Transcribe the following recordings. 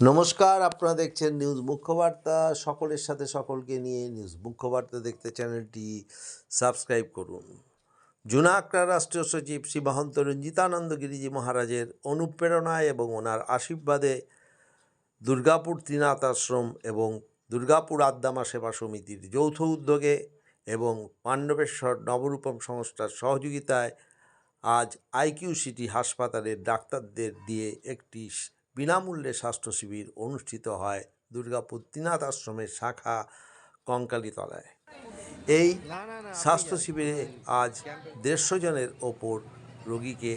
নমস্কার, আপনারা দেখছেন নিউজ মুখ্যবার্তা। সকলের সাথে সকলকে নিয়ে নিউজ মুখ্যবার্তা দেখতে চ্যানেলটি সাবস্ক্রাইব করুন। জুনা আক্রা রাষ্ট্রীয় সচিব শ্রী মহন্ত রঞ্জিতানন্দ গিরিজি মহারাজের অনুপ্রেরণায় এবং ওনার আশীর্বাদে দুর্গাপুর ত্রিনাথ আশ্রম এবং দুর্গাপুর আদ্দামা সেবা সমিতির যৌথ উদ্যোগে এবং পাণ্ডবেশ্বর নবরূপম সংস্থার সহযোগিতায় আজ আইকিউ সিটি হাসপাতালের ডাক্তারদের দিয়ে একটি বিনামূল্যে স্বাস্থ্য শিবির অনুষ্ঠিত হয় দুর্গাপুর ত্রিনাথ আশ্রমের শাখা কঙ্কালীতলায়। এই স্বাস্থ্য শিবিরে আজ দেড়শো জনের ওপর রোগীকে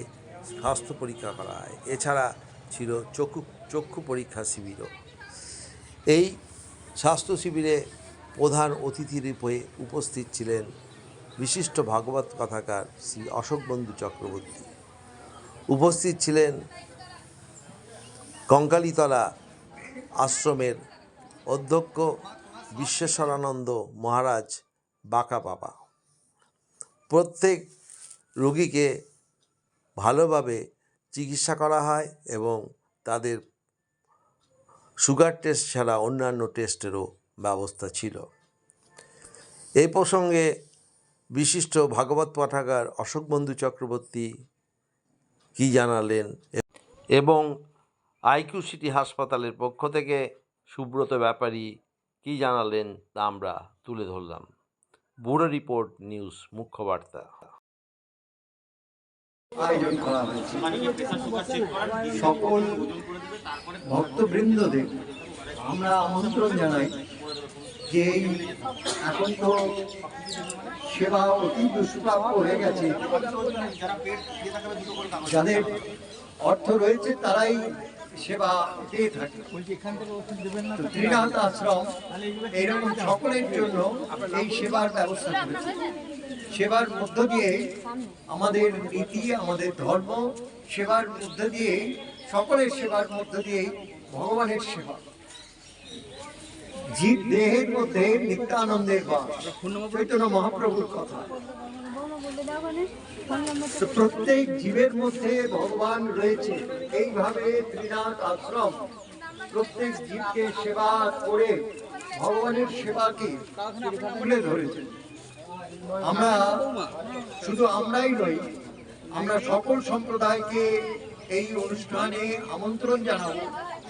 স্বাস্থ্য পরীক্ষা করা হয়। এছাড়া ছিল চক্ষু চক্ষু পরীক্ষা শিবিরও। এই স্বাস্থ্য শিবিরে প্রধান অতিথি রূপে উপস্থিত ছিলেন বিশিষ্ট ভাগবত কথাকার শ্রী অশোক বন্ধু চক্রবর্তী। উপস্থিত ছিলেন কঙ্কালীতলা আশ্রমের অধ্যক্ষ বিশ্বেশ্বরানন্দ মহারাজ বাঁকা বাবা। প্রত্যেক রোগীকে ভালোভাবে চিকিৎসা করা হয় এবং তাদের সুগার টেস্ট ছাড়া অন্যান্য টেস্টেরও ব্যবস্থা ছিল। এই প্রসঙ্গে বিশিষ্ট ভাগবত পাঠাগার অশোক বন্ধু চক্রবর্তী কি জানালেন? এবং আইকিউ সিটি হাসপাতালের পক্ষ থেকে সুব্রত ব্যাপারী কি জানালেন তা আমরা তুলে ধরলাম। ব্যুরো রিপোর্ট নিউজ মুখ্য বার্তা সকল ভক্তবৃন্দদের আমরা আমন্ত্রণ জানাই যে এখন তো সেবা অতি দুষ্প্রাপ্য হয়ে গেছে। যাদের অর্থ রয়েছে তারাই সেবা পেয়ে থাকে। ত্রিনাথ আশ্রম, এইরকম সকলের জন্য এই সেবার ব্যবস্থা করেছে। সেবার মধ্য দিয়ে আমাদের নীতি, আমাদের ধর্ম, সেবার মধ্য দিয়ে, সকলের সেবার মধ্য দিয়ে ভগবানের সেবা। জীব দেহের মধ্যে নিত্যানন্দের বাস, চৈতন্য মহাপ্রভুর কথা। প্রত্যেক জীবের মধ্যে ভগবান রয়েছে। এইভাবে ত্রিনাথ আশ্রম প্রত্যেক জীবকে সেবা করে ভগবানের সেবাকে তুলে ধরেছে। আমরা শুধু আমরাই নই, আমরা সকল সম্প্রদায়কে এই অনুষ্ঠানে আমন্ত্রণ জানাব,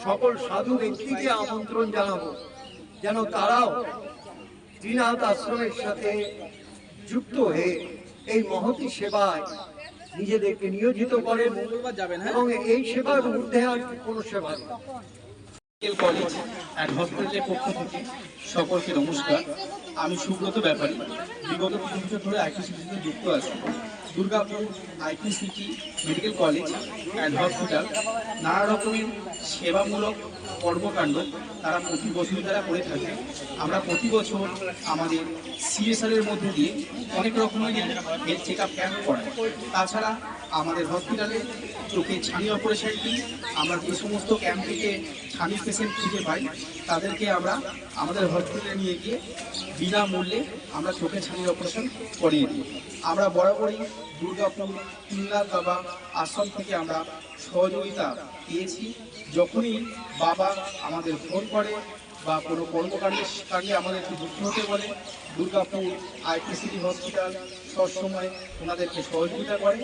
সকল সাধু ব্যক্তিকে আমন্ত্রণ জানাব, যেন তারাও ত্রিনাথ আশ্রমের সাথে যুক্ত হয়ে এই মহতি সেবায় নিজেদেরকে নিয়োজিত করেন এবং এই সেবার মধ্যে আর কোনো সেবা নেই। মেডিকেল কলেজ অ্যান্ড হসপিটালের পক্ষ থেকে সকলকে নমস্কার। আমি সুব্রত ব্যাপারী। বিগত তিন বছর ধরে আইটি সিটিতে যুক্ত আছি। Durgapur IT city medical college and hospital নানা রকমের সেবামূলক কর্মকাণ্ড তারা প্রতি বছর তারা করে থাকে। আমরা প্রতি বছর আমাদের সিএসআর এর মধ্যে দিয়ে অনেক রকমের হেলথ চেক আপ ক্যাম্প করাই। তাছাড়া আমাদের হসপিটালে চোখে ছানি অপারেশনটি আমরা যে সমস্ত ক্যাম্প থেকে ছানি পেশেন্ট খুঁজে পাই, তাদেরকে আমরা আমাদের হসপিটালে নিয়ে গিয়ে বিনামূল্যে আমরা চোখে ছানির অপারেশন করিয়ে দিই। আমরা বরাবরই দুর্গাপুর তিনলাল বাবা আশ্রম থেকে আমরা সহযোগিতা পেয়েছি। যখনই বাবা আমাদের ফোন করে বা কোনো কর্মকাণ্ডের কাণ্ডে আমাদেরকে যুক্ত হতে বলে, দুর্গাপুর আইপিসিটি হসপিটাল সবসময় ওনাদেরকে সহযোগিতা করে।